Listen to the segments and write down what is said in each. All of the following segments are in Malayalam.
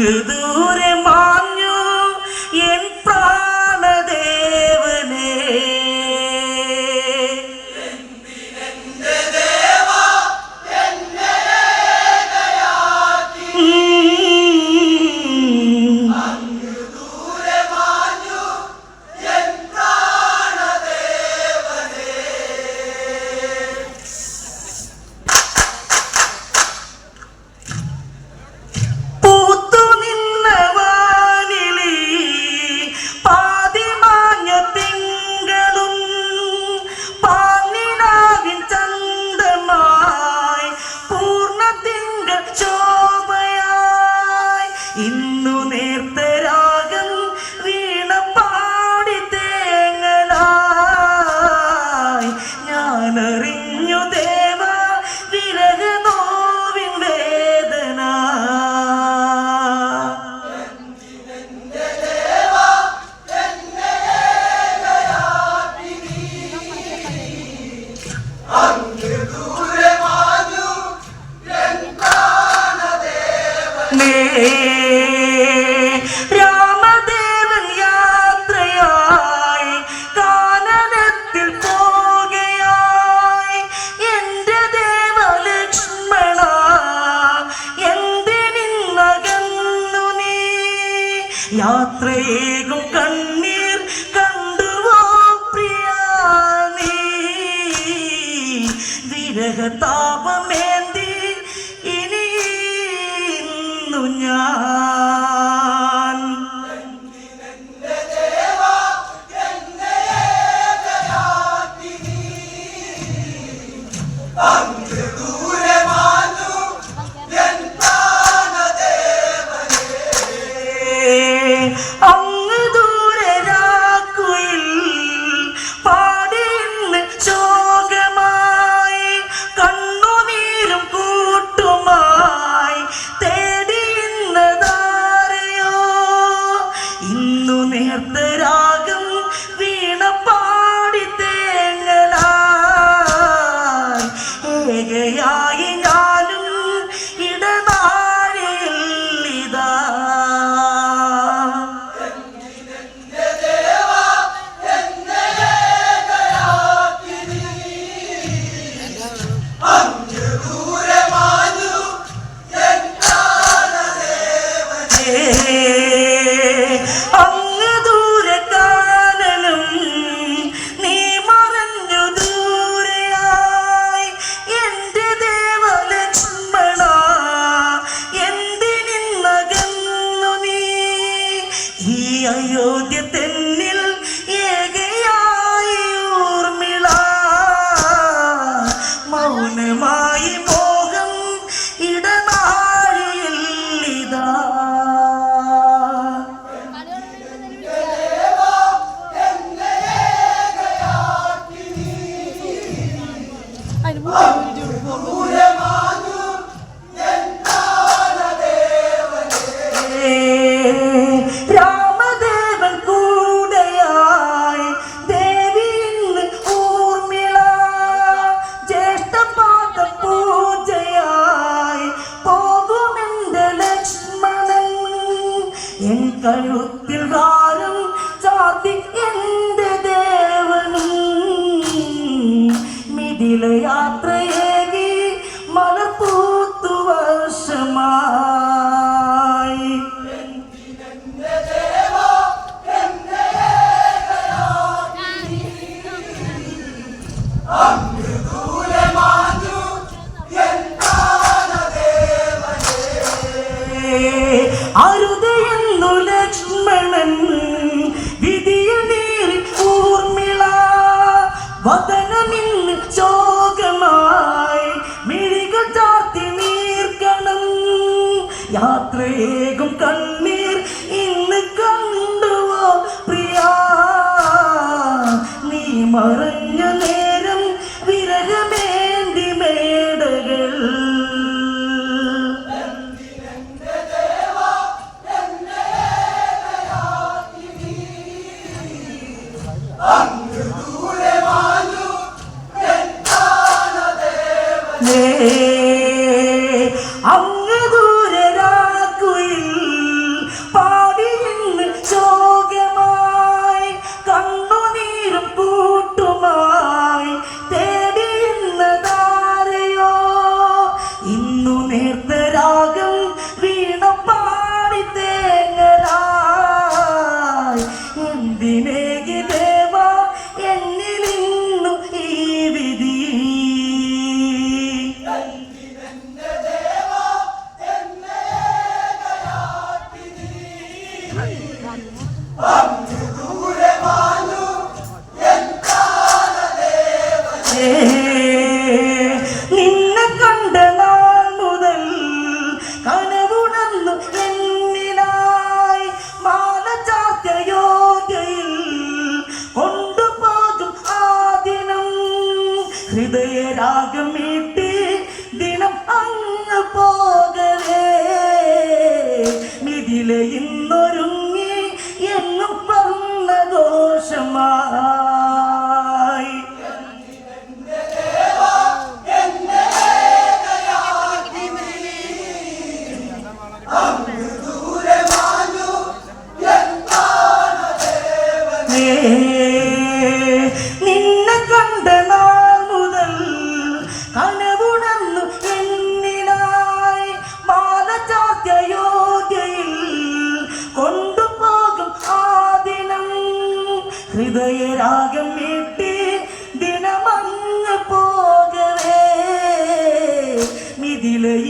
ne ഇന്നു সঙ্গ দূরে তারা അത്രേകും കണ്ണീർ ഇന്ന് കണ്ടുവോ പ്രിയ നീ മറഞ്ഞ നേരം വിരകമേണ്ടി മേടകൾ Ah! 什么？Ele é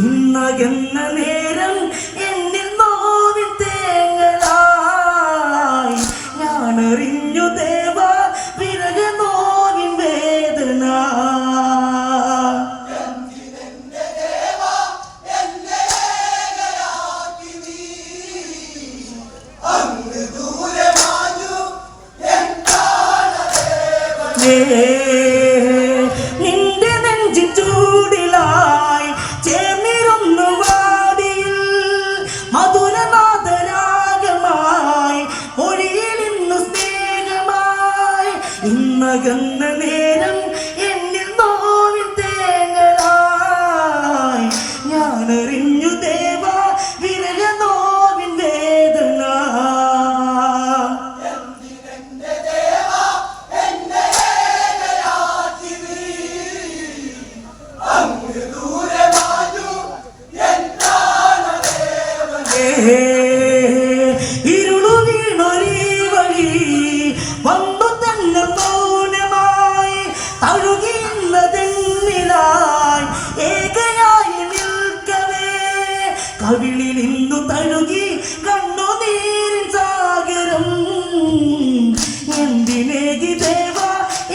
ഇന്ന് എന്ന നേരം എന്നിൽ നോവിൻ തേങ്ങലായി. ഞാൻ അറിഞ്ഞു ദേവ പിറകെ നോവിൻ വേദന. ദൂരമാഞ്ഞു എന്താണ് ദേവ തഴുകിന്നതെന്നിലായി ഏകയായി നിൽക്കവേ കവിളിൽ ഇന്നു തഴുകി കണ്ണു നീരിൻ സാഗരം എന്തിനേകി ദേവ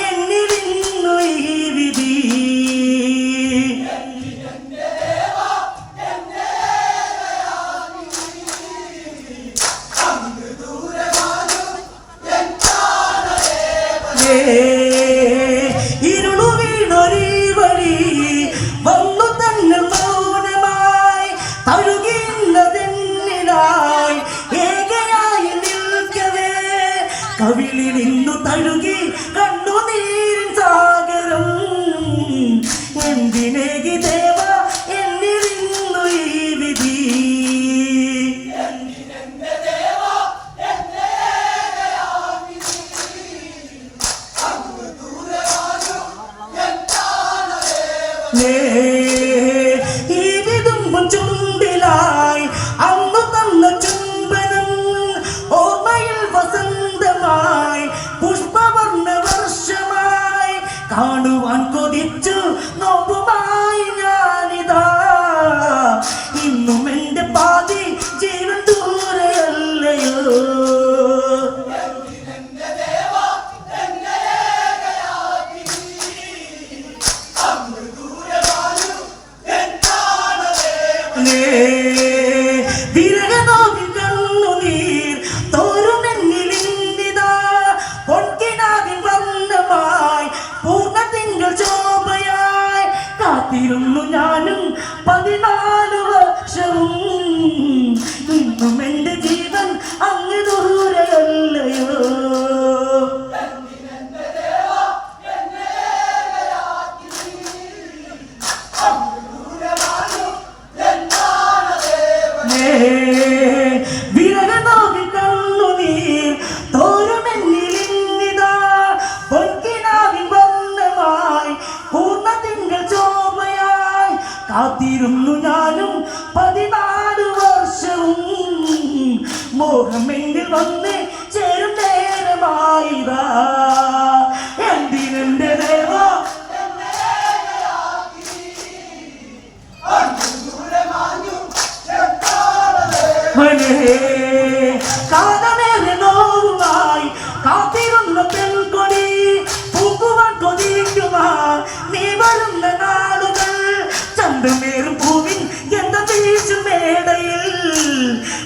എന്നിലിന്നു ഈ വിധി Yeah.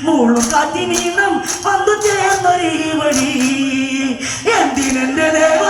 മുഴുകാറ്റിനീണം വന്നു ചേർന്നൊരു വഴി. എന്തിനെ ദേവ